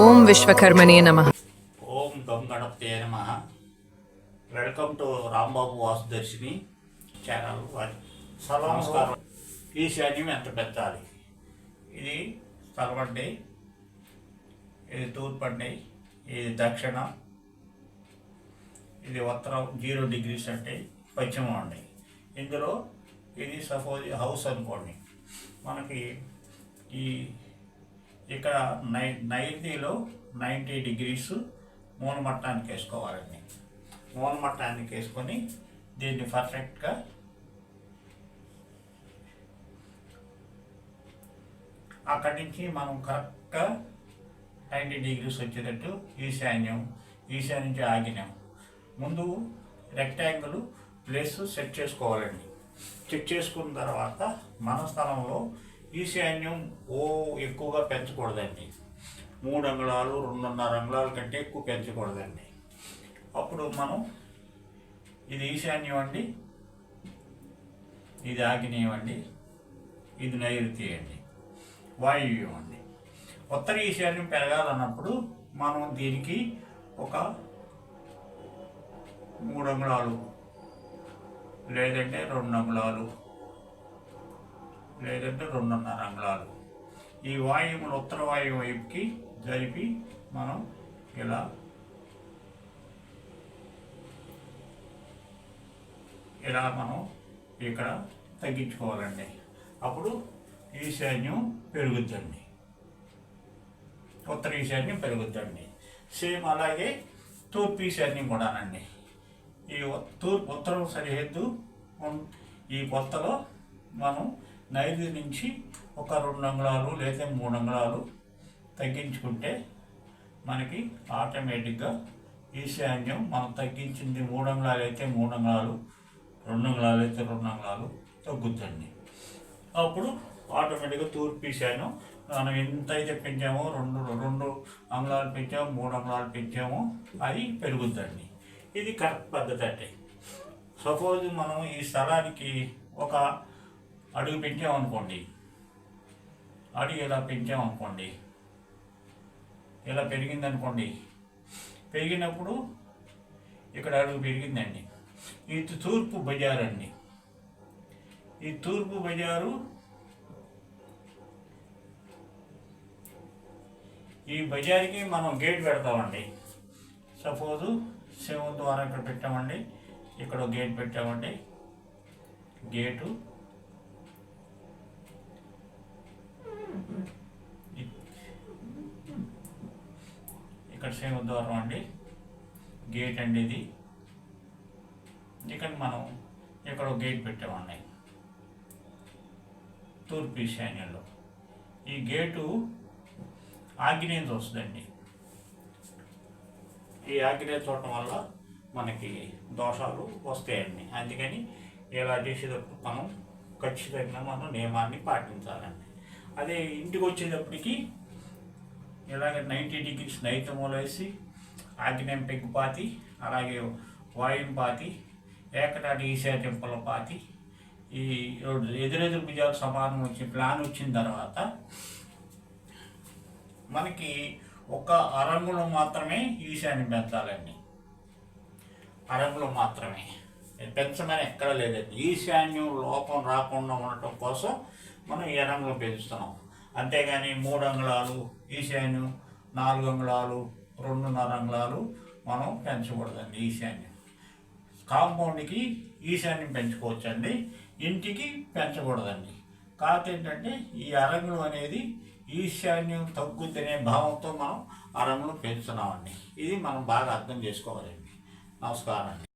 ఓం విశ్వకర్మణి నమ. ఓం గం గణపతే నమ. Welcome to Rambabu Vasudarshini channel వారి నమస్కారం. ఈశాన్యం ఎంత పెంచాలి ఇది స్థలమండి ఇది తూర్పండి ఇది దక్షిణ ఇది ఉత్తరం జీరో డిగ్రీస్ అంటే పశ్చిమం అండి. ఇందులో ఇది సపోజ్ హౌస్ అనుకోండి. మనకి ఈ ఇక్కడ నై నైరుతిలో నైంటీ డిగ్రీస్ మూల మట్టానికి వేసుకోవాలండి. మూల మట్టానికి వేసుకొని దీన్ని పర్ఫెక్ట్గా అక్కడి నుంచి మనం కరెక్ట్గా నైంటీ డిగ్రీస్ వచ్చేటట్టు ఈశాన్యం ఈశాన్యం నుంచి ఆగినాం. ముందు రెక్టాంగిల్ ప్లేస్ సెట్ చేసుకోవాలండి. చెక్ చేసుకున్న తర్వాత మన స్థలంలో ఈశాన్యం ఓ ఎక్కువగా పెంచకూడదండి. మూడు అంగుళాలు రెండున్నర అంగుళాల కంటే ఎక్కువ పెంచకూడదండి. అప్పుడు మనం ఇది ఈశాన్యం అండి ఇది ఆగ్నేయం అండి ఇది నైరుతి అండి వాయువ్యం అండి. ఉత్తర ఈశాన్యం పెరగాలన్నప్పుడు మనం దీనికి ఒక మూడు అంగుళాలు లేదంటే రెండు అంగుళాలు లేదంటే రెండున్నర అంగుళాలు ఈ వాయువులు ఉత్తర వాయువు వైపుకి జరిపి మనం ఇలా ఇలా మనం ఇక్కడ తగ్గించుకోవాలండి. అప్పుడు ఈశాన్యం పెరుగుద్దండి. ఉత్తర ఈశాన్యం పెరుగుద్దండి. సేమ్ అలాగే తూర్పు ఈశాన్యం కూడానండి. ఈ తూర్పు ఉత్తరం సరిహద్దు ఈ కొత్తలో మనం నైదు నుంచి ఒక రెండు అంగుళాలు లేదా మూడు అంగుళాలు తగ్గించుకుంటే మనకి ఆటోమేటిక్గా ఈశాన్యం మనం తగ్గించింది మూడు అంగుళాలు అయితే మూడు అంగుళాలు రెండు అంగుళాలు అయితే రెండు అంగుళాలు తగ్గుద్దండి. అప్పుడు ఆటోమేటిక్గా తూర్పు ఈశాన్యం మనం ఎంత అయితే పెంచామో రెండు రెండు అంగుళాలు పెంచామో మూడు అంగుళాలు పెంచామో అది పెరుగుద్దండి. ఇది కరెక్ట్ పద్ధతి అంటే సపోజ్ మనం ఈ స్థలానికి ఒక అడుగు పెంచామనుకోండి అడుగు ఇలా పెంచామనుకోండి ఇలా పెరిగిందనుకోండి. పెరిగినప్పుడు ఇక్కడ అడుగు పెరిగిందండి. ఇది తూర్పు బజార్ అండి ఈ తూర్పు బజారు ఈ బజార్కి మనం గేట్ పెడతామండి. సపోజు శివ ద్వారా ఇక్కడ పెట్టామండి. ఇక్కడ గేట్ పెట్టామండి. గేటు ఇక్కడ ద్వారం అండి. గేట్ అండి ఇది. ఇక్కడ మనం ఇక్కడ ఒక గేట్ పెట్టామండి. తూర్పు ఈశాన్యంలో. ఈ గేటు ఆగ్నేయం వస్తుందండి ఈ ఆగ్నేయ చూడటం వల్ల మనకి దోషాలు వస్తాయండి. అందుకని ఇలా చేసేటప్పుడు మనం ఖచ్చితంగా మనం నియమాన్ని పాటించాలండి. అదే ఇంటికి వచ్చేటప్పటికి ఇలాగే నైంటీ డిగ్రీస్ నైత మూల వేసి ఆగ్నేయం పెగ్గు పాతి అలాగే వాయుం పాతి ఏకటాటి ఈశా టెంపుల్ పాతి ఈ ఎదురెదురు భుజాలు సమానం వచ్చి ప్లాన్ వచ్చిన తర్వాత మనకి ఒక అరంగులు మాత్రమే ఈశాన్యం పెంచాలండి అరంగులు మాత్రమే. పెంచమని ఎక్కడ లేదండి. ఈశాన్యం లోపం రాకుండా ఉండటం కోసం మనం ఈ అరంగులు పెంచుతున్నాం. అంతేగాని మూడు అంగుళాలు ఈశాన్యం నాలుగు అంగుళాలు రెండున్నర అంగుళాలు మనం పెంచకూడదండి ఈశాన్యం. కాంపౌండ్కి ఈశాన్యం పెంచుకోవచ్చండి ఇంటికి పెంచకూడదండి. కాకపోతే ఏంటంటే ఈ అరంగులు అనేది ఈశాన్యం తగ్గుద్దనే భావంతో మనం అరంగులు పెంచుతున్నామండి. ఇది మనం బాగా అర్థం చేసుకోవాలండి. నమస్కారం అండి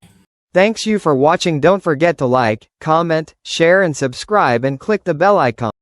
Thanks you for watching. Don't forget to like, comment, share and subscribe and click the bell icon.